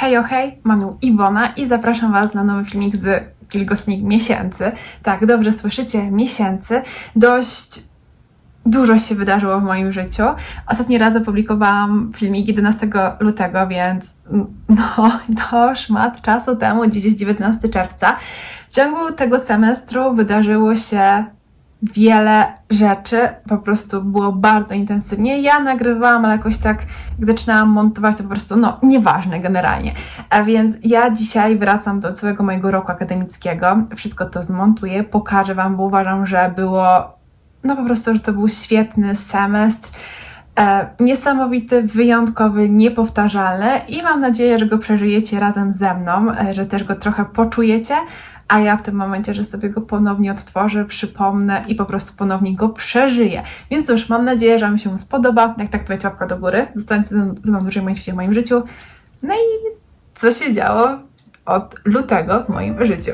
Hejo hej, Manu Iwona i zapraszam Was na nowy filmik z wilgotnych miesięcy. Tak, dobrze słyszycie, miesięcy. Dość dużo się wydarzyło w moim życiu. Ostatni raz opublikowałam filmik 11 lutego, więc no, to szmat czasu temu, dziś jest 19 czerwca. W ciągu tego semestru wydarzyło się wiele rzeczy, po prostu było bardzo intensywnie. Ja nagrywałam, ale jakoś tak, jak zaczynałam montować, to po prostu, no, nieważne generalnie. A więc ja dzisiaj wracam do całego mojego roku akademickiego, wszystko to zmontuję, pokażę Wam, bo uważam, że było, no po prostu, że to był świetny semestr. E, niesamowity, wyjątkowy, niepowtarzalny i mam nadzieję, że go przeżyjecie razem ze mną, e, że też go trochę poczujecie, a ja w tym momencie, że sobie go ponownie odtworzę, przypomnę i po prostu ponownie go przeżyję. Więc cóż, mam nadzieję, że Wam się spodoba. Jak tak, to dajcie do góry. Zostańcie ze mną dłużej w moim życiu. No i co się działo od lutego w moim życiu.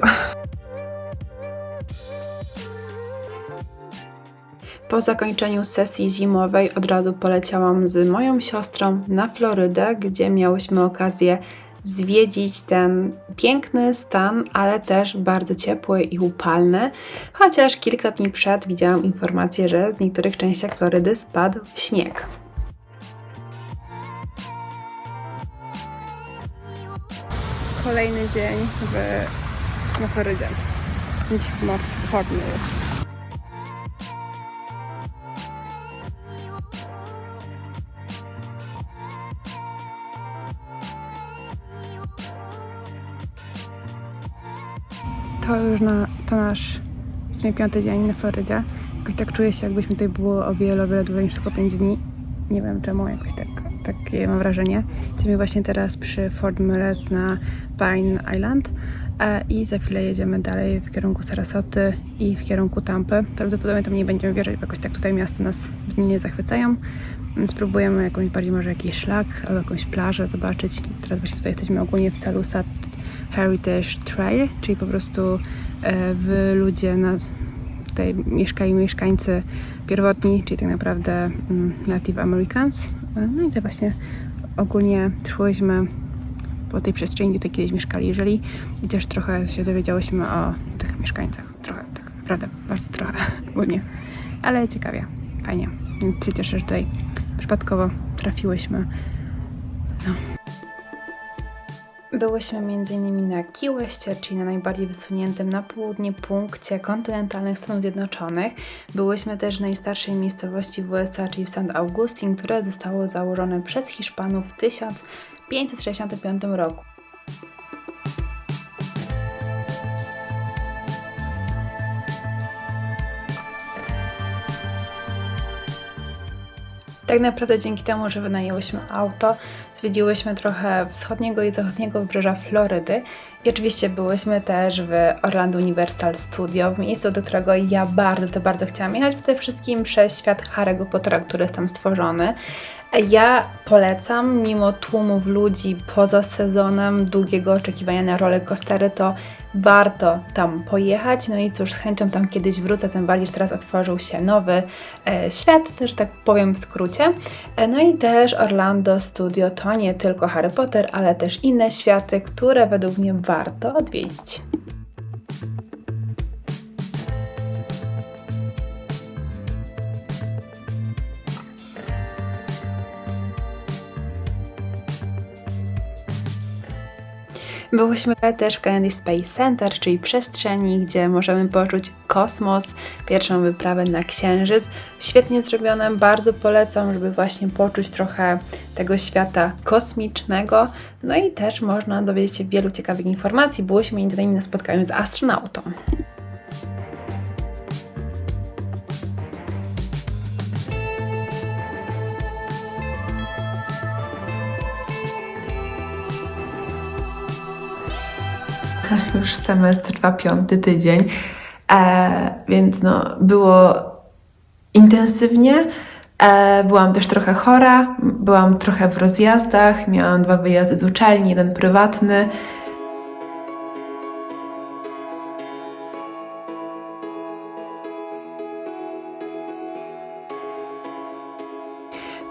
Po zakończeniu sesji zimowej od razu poleciałam z moją siostrą na Florydę, gdzie miałyśmy okazję zwiedzić ten piękny stan, ale też bardzo ciepły i upalny. Chociaż kilka dni przed widziałam informację, że w niektórych częściach Florydy spadł śnieg. Kolejny dzień w, na Florydzie. Dziś w Fort Myers. To nasz w sumie piąty dzień na Florydzie. Jakoś tak czuję się, jakbyśmy tutaj było o wiele, wiele dłużej niż tylko 5 dni. Nie wiem czemu, jakoś tak, takie mam wrażenie. Jesteśmy właśnie teraz przy Fort Myers na Pine Island e, i za chwilę jedziemy dalej w kierunku Sarasoty i w kierunku Tampy. Prawdopodobnie tam nie będziemy wjeżdżać, bo jakoś tak tutaj miasta nas nie zachwycają. Spróbujemy jakąś bardziej może jakiś szlak albo jakąś plażę zobaczyć. Teraz właśnie tutaj jesteśmy ogólnie w celu Heritage Trail, czyli po prostu e, w ludzie na, tutaj mieszkali mieszkańcy pierwotni, czyli tak naprawdę mm, Native Americans. E, no i to właśnie ogólnie szłyśmy po tej przestrzeni, gdzie tutaj kiedyś mieszkali, żyli i też trochę się dowiedziałyśmy o tych mieszkańcach. Trochę, tak naprawdę, bardzo trochę ogólnie. Ale ciekawie, fajnie. Więc się cieszę, że tutaj przypadkowo trafiłyśmy. No. Byłyśmy m.in. na Key Westie, czyli na najbardziej wysuniętym na południe punkcie kontynentalnych Stanów Zjednoczonych. Byłyśmy też w najstarszej miejscowości w USA, czyli w St. Augustine, które zostało założone przez Hiszpanów w 1565 roku. Tak naprawdę dzięki temu, że wynajęłyśmy auto, zwiedziłyśmy trochę wschodniego i zachodniego wybrzeża Florydy i oczywiście byłyśmy też w Orlando Universal Studio, w miejscu, do którego ja bardzo, to bardzo chciałam jechać, przede wszystkim przez świat Harry'ego Pottera, który jest tam stworzony. Ja polecam, mimo tłumów ludzi poza sezonem długiego oczekiwania na roller coastery, to warto tam pojechać. No i cóż, z chęcią tam kiedyś wrócę, tym bardziej, że teraz otworzył się nowy e, świat, też tak powiem w skrócie. E, no i też Orlando Studio to nie tylko Harry Potter, ale też inne światy, które według mnie warto odwiedzić. Byłyśmy też w Kennedy Space Center, czyli przestrzeni, gdzie możemy poczuć kosmos, pierwszą wyprawę na Księżyc. Świetnie zrobione, bardzo polecam, żeby właśnie poczuć trochę tego świata kosmicznego. No i też można dowiedzieć się wielu ciekawych informacji. Byłyśmy między innymi na spotkaniu z astronautą. już semestr trwa piąty tydzień, e, więc no, było intensywnie. E, byłam też trochę chora, byłam trochę w rozjazdach, miałam dwa wyjazdy z uczelni, jeden prywatny.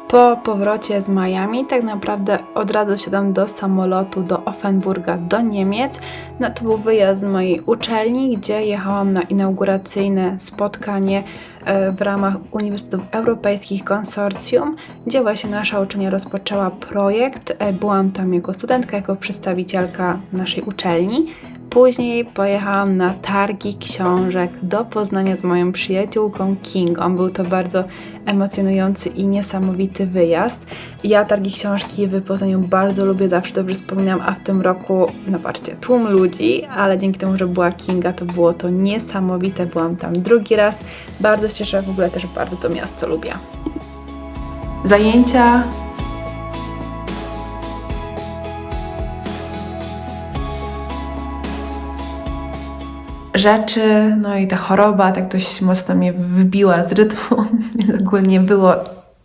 Po powrocie z Miami tak naprawdę od razu siadam do samolotu do Offenburga do Niemiec. No to był wyjazd z mojej uczelni, gdzie jechałam na inauguracyjne spotkanie e, w ramach Uniwersytetów Europejskich Konsorcjum, gdzie właśnie nasza uczelnia rozpoczęła projekt. E, Byłam tam jako studentka, jako przedstawicielka naszej uczelni. Później pojechałam na targi książek do Poznania z moją przyjaciółką Kingą. Był to bardzo emocjonujący i niesamowity wyjazd. Ja targi książki w Poznaniu bardzo lubię, zawsze dobrze wspominam, a w tym roku, no patrzcie, tłum ludzi, ale dzięki temu, że była Kinga, to było to niesamowite. Byłam tam drugi raz. Bardzo się cieszę, w ogóle też bardzo to miasto lubię. Zajęcia rzeczy, no i ta choroba tak dość mocno mnie wybiła z rytmu, ogólnie było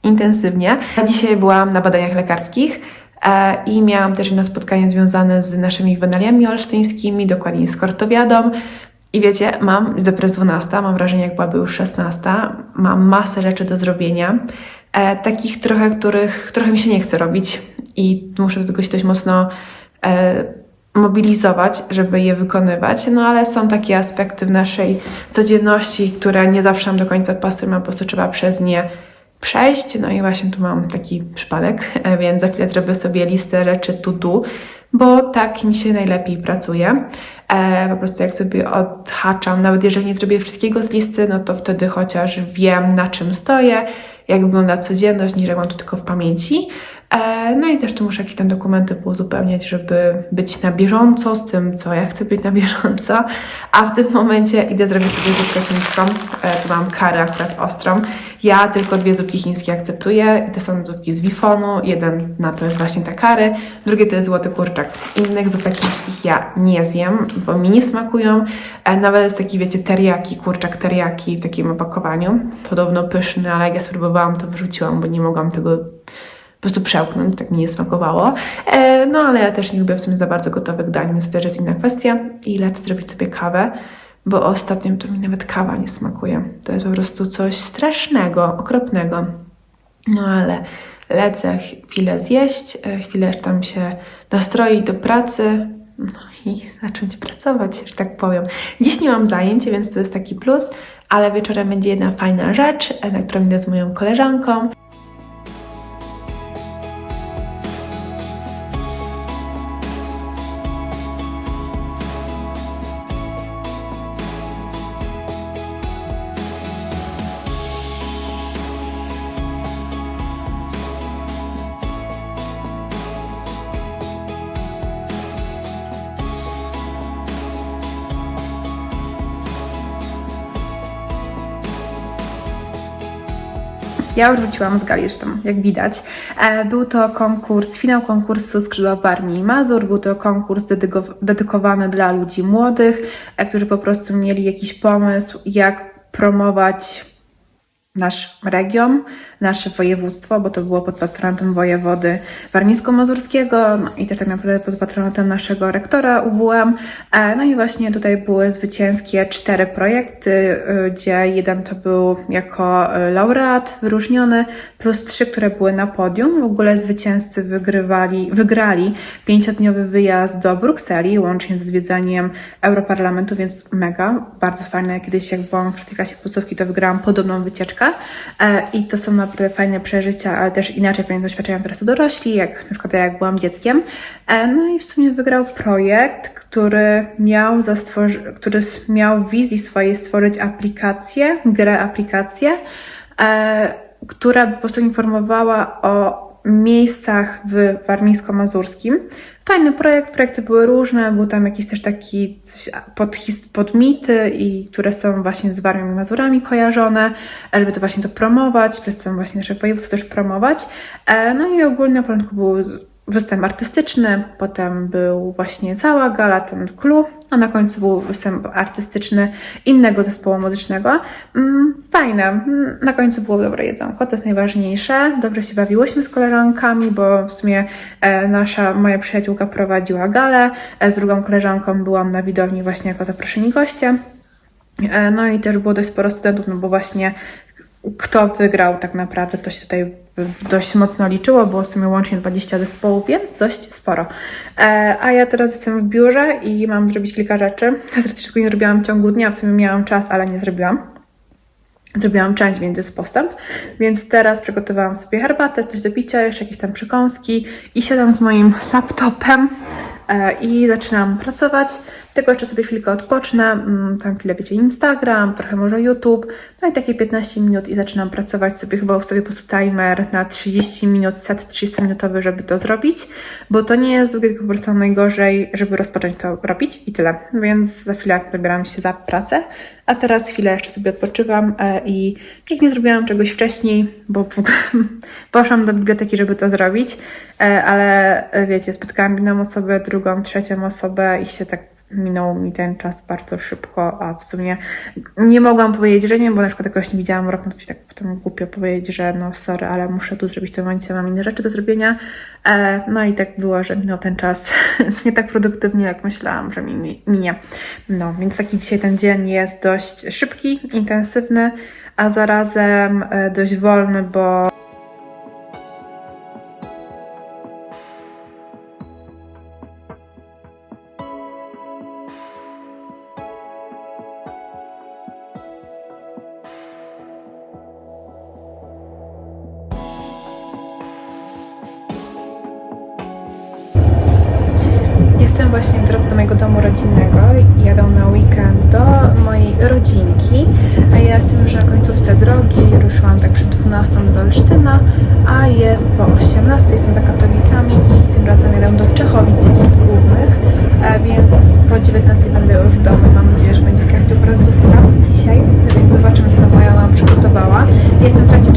intensywnie. A dzisiaj byłam na badaniach lekarskich e, i miałam też jedno spotkanie związane z naszymi wenaliami olsztyńskimi, dokładnie z kortowiadą. I wiecie, mam, jest dopiero 12, mam wrażenie, jak byłaby już 16, mam masę rzeczy do zrobienia, e, takich trochę, których trochę mi się nie chce robić i muszę do tego się dość mocno e, mobilizować, żeby je wykonywać, no ale są takie aspekty w naszej codzienności, które nie zawsze nam do końca pasują, a po prostu trzeba przez nie przejść. No i właśnie tu mam taki przypadek, więc za chwilę zrobię sobie listę rzeczy to do, bo tak mi się najlepiej pracuje. E, po prostu jak sobie odhaczam, nawet jeżeli nie zrobię wszystkiego z listy, no to wtedy chociaż wiem na czym stoję, jak wygląda codzienność, niż jak mam to tylko w pamięci. E, no i też tu muszę jakieś tam dokumenty uzupełniać, żeby być na bieżąco z tym, co ja chcę być na bieżąco. A w tym momencie idę zrobić sobie zupkę chińską. E, tu mam karę akurat ostrą. Ja tylko dwie zupki chińskie akceptuję i to są zupki z wifonu. Jeden na to jest właśnie ta kary, drugie to jest złoty kurczak. Innych zupek chińskich ja nie zjem, bo mi nie smakują. E, nawet jest taki, wiecie, teriyaki, kurczak teriyaki w takim opakowaniu. Podobno pyszny, ale jak ja spróbowałam, to wyrzuciłam, bo nie mogłam tego po prostu przełknąć, tak mi nie smakowało. E, no ale ja też nie lubię w sumie za bardzo gotowych dań, więc to też jest inna kwestia. I lecę zrobić sobie kawę, bo ostatnio to mi nawet kawa nie smakuje. To jest po prostu coś strasznego, okropnego. No ale lecę chwilę zjeść, e, chwilę tam się nastroić do pracy, no i zacząć pracować, że tak powiem. Dziś nie mam zajęć, więc to jest taki plus, ale wieczorem będzie jedna fajna rzecz, e, na którą idę z moją koleżanką. Ja już wróciłam z gali, zresztą jak widać. E, Był to konkurs, finał konkursu Skrzydła Warmii i Mazur. Był to konkurs dedyko- dedykowany dla ludzi młodych, e, którzy po prostu mieli jakiś pomysł, jak promować nasz region, nasze województwo, bo to było pod patronatem wojewody warmińsko-mazurskiego no i też tak naprawdę pod patronatem naszego rektora UWM. E, No i właśnie tutaj były zwycięskie cztery projekty, y, gdzie jeden to był jako y, laureat wyróżniony, plus trzy, które były na podium. W ogóle zwycięzcy wygrywali, wygrali pięciodniowy wyjazd do Brukseli, łącznie z zwiedzaniem Europarlamentu, więc mega, bardzo fajne. Kiedyś jak byłam w szóstej klasie to wygrałam podobną wycieczkę E, i to są naprawdę fajne przeżycia, ale też inaczej pewnie doświadczają teraz dorośli, jak na przykład ja jak byłam dzieckiem. E, No i w sumie wygrał projekt, który miał, za który miał wizji swojej stworzyć aplikację, grę aplikację, e, która po prostu informowała o miejscach w warmińsko-mazurskim. Fajny projekt, projekty były różne, był tam jakiś też taki pod, pod mity, i które są właśnie z Warmią i Mazurami kojarzone, żeby to właśnie to promować, przez to właśnie nasze województwo też promować. E, No i ogólnie na początku był występ artystyczny, potem był właśnie cała gala, ten club, a na końcu był występ artystyczny innego zespołu muzycznego. Mm, Fajne. Mm, Na końcu było dobre jedzonko, to jest najważniejsze. Dobrze się bawiłyśmy z koleżankami, bo w sumie e, nasza, moja przyjaciółka prowadziła galę, e, z drugą koleżanką byłam na widowni właśnie jako zaproszeni goście. E, No i też było dość sporo studentów, no bo właśnie kto wygrał tak naprawdę, to się tutaj dość mocno liczyło, było w sumie łącznie 20 zespołów, więc dość sporo. E, a ja teraz jestem w biurze i mam zrobić kilka rzeczy. Ja wszystko nie zrobiłam w ciągu dnia, w sumie miałam czas, ale nie zrobiłam. Zrobiłam część, więc jest postęp. Więc teraz przygotowałam sobie herbatę, coś do picia, jeszcze jakieś tam przekąski i siadam z moim laptopem e, i zaczynam pracować. Tylko jeszcze sobie chwilkę odpocznę, mm, tam chwilę wiecie Instagram, trochę może YouTube, no i takie 15 minut i zaczynam pracować sobie, chyba ustawię po prostu timer na 30 minut, set 30 minutowy, żeby to zrobić, bo to nie jest długie, tylko po prostu najgorzej, żeby rozpocząć to robić i tyle. Więc za chwilę wybieram się za pracę, a teraz chwilę jeszcze sobie odpoczywam e, i już nie zrobiłam czegoś wcześniej, bo w ogóle poszłam do biblioteki, żeby to zrobić, e, ale e, wiecie, spotkałam inną osobę, drugą, trzecią osobę i się tak minął mi ten czas bardzo szybko, a w sumie nie mogłam powiedzieć, że nie, bo na przykład jakoś nie widziałam rok, no to mi się tak potem głupio powiedzieć, że no sorry, ale muszę tu zrobić tym momencie, mam inne rzeczy do zrobienia. E, no i tak było, że minął ten czas nie tak produktywnie, jak myślałam, że mi mi- minie. No, więc taki dzisiaj ten dzień jest dość szybki, intensywny, a zarazem e, dość wolny, bo właśnie w drodze do mojego domu rodzinnego i jadę na weekend do mojej rodzinki, a ja jestem już na końcówce drogi, ruszyłam tak przed 12 z Olsztyna, a jest po 18, jestem za Katowicami i tym razem jadę do Czechowic, dziedzinic głównych, więc po 19 będę już w domu, mam nadzieję, że będzie jakaś dobra dzisiaj, więc zobaczymy co moja mama przygotowała. Jestem w trakcie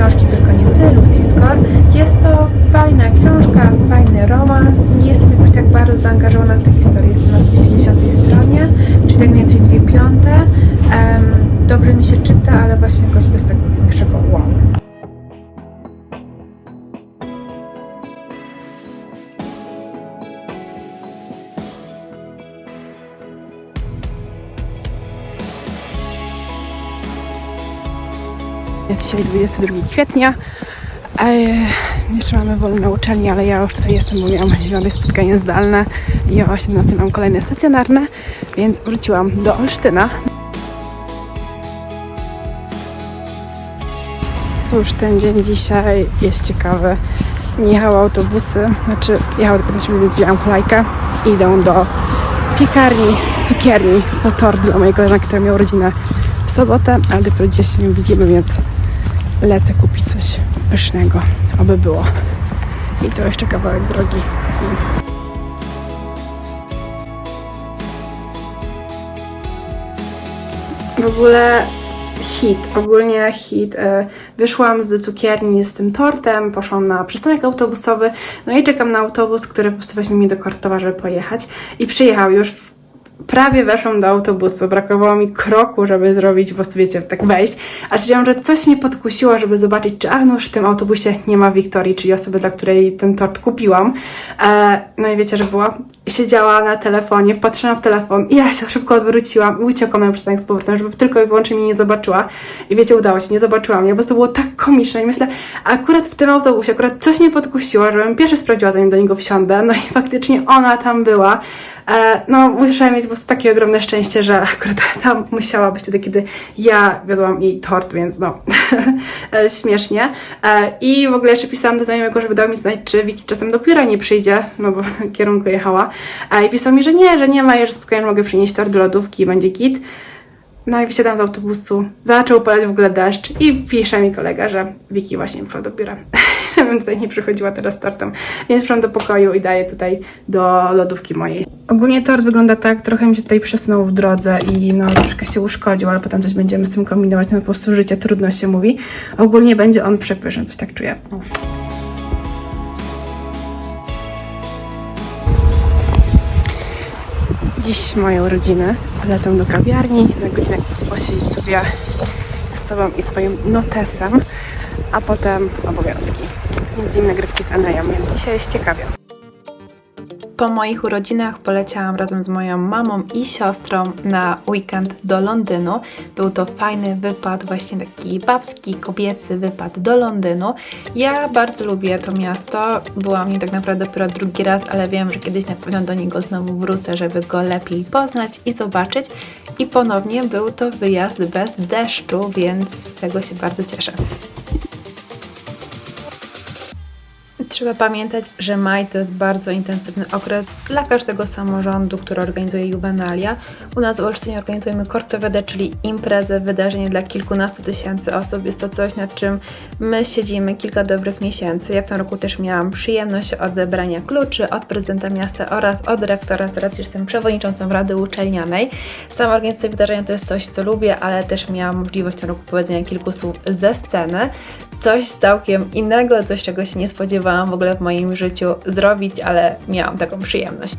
książki Tylko nie ty, Lucy Score. Jest to fajna książka, fajny romans. Nie jestem jakoś tak bardzo zaangażowana w tę historię. Jestem na 210 stronie, czyli tak mniej więcej dwie piąte. Em, dobrze mi się czyta, ale właśnie jakoś bez tego większego wow. Jest dzisiaj 22 kwietnia. E, jeszcze mamy wolne na uczelni, ale ja już tutaj jestem, bo miałam o 9 spotkanie zdalne i o 18 mam kolejne stacjonarne, więc wróciłam do Olsztyna. Cóż, ten dzień dzisiaj jest ciekawy. Nie jechały autobusy, znaczy jechały tylko na siebie, więc wzięłam hulajkę. Idę do piekarni, cukierni po tort dla mojej koleżanki, która miała rodzinę sobotę, ale dopiero dzisiaj się nie widzimy, więc lecę kupić coś pysznego, aby było. I to jeszcze kawałek drogi. W ogóle hit, ogólnie hit. E, Wyszłam z cukierni z tym tortem, poszłam na przystanek autobusowy, no i czekam na autobus, który po prostu weźmie do Kortowa, żeby pojechać. I przyjechał już prawie weszłam do autobusu, brakowało mi kroku, żeby zrobić, prostu wiecie, tak wejść, a stwierdziłam, że coś mnie podkusiło, żeby zobaczyć, czy a w tym autobusie nie ma Wiktorii, czyli osoby, dla której ten tort kupiłam. E, no i wiecie, że była, siedziała na telefonie, wpatrzyłam w telefon i ja się szybko odwróciłam i uciekłam na przystanek z powrotem, żeby tylko i wyłącznie mnie nie zobaczyła. I wiecie, udało się, nie zobaczyła mnie, bo to było tak komiczne i myślę, akurat w tym autobusie, akurat coś mnie podkusiło, żebym pierwszy sprawdziła, zanim do niego wsiądę, no i faktycznie ona tam była. E, no, muszę mieć po prostu takie ogromne szczęście, że akurat tam musiała być wtedy, kiedy ja wiodłam jej tort, więc no, e, śmiesznie. E, I w ogóle jeszcze pisałam do znajomego, żeby dał mi znać, czy Wiki czasem do biura nie przyjdzie, no bo w kierunku jechała. I pisał mi, że nie, że nie ma, że spokojnie mogę przynieść tort do lodówki i będzie git. No i wysiadam z autobusu, zaczął padać w ogóle deszcz i pisze mi kolega, że Wiki właśnie poszła do biura. Żebym tutaj nie przychodziła teraz z tortem. Więc przyszłam do pokoju i daję tutaj do lodówki mojej. Ogólnie tort wygląda tak, trochę mi się tutaj przesunął w drodze i no troszkę się uszkodził, ale potem coś będziemy z tym kombinować, no po prostu życie trudno się mówi. Ogólnie będzie on przepyszny, coś tak czuję. Dziś moją rodzinę polecam do kawiarni na godzinę posiedzieć sobie z sobą i swoim notesem, a potem obowiązki. Między innymi nagrywki z Aneją, więc dzisiaj jest ciekawie. Po moich urodzinach poleciałam razem z moją mamą i siostrą na weekend do Londynu. Był to fajny wypad, właśnie taki babski, kobiecy wypad do Londynu. Ja bardzo lubię to miasto. Byłam w nim tak naprawdę dopiero drugi raz, ale wiem, że kiedyś na pewno do niego znowu wrócę, żeby go lepiej poznać i zobaczyć. I ponownie był to wyjazd bez deszczu, więc z tego się bardzo cieszę. Trzeba pamiętać, że maj to jest bardzo intensywny okres dla każdego samorządu, który organizuje Juvenalia. U nas w Olsztynie organizujemy Kortowedę, czyli imprezę, wydarzenie dla kilkunastu tysięcy osób. Jest to coś, nad czym my siedzimy kilka dobrych miesięcy. Ja w tym roku też miałam przyjemność odebrania kluczy od prezydenta miasta oraz od rektora, z racji, że jestem przewodniczącą Rady Uczelnianej. Sama organizacja wydarzenia to jest coś, co lubię, ale też miałam możliwość w tym roku powiedzenia kilku słów ze sceny coś całkiem innego, coś czego się nie spodziewałam w ogóle w moim życiu zrobić, ale miałam taką przyjemność.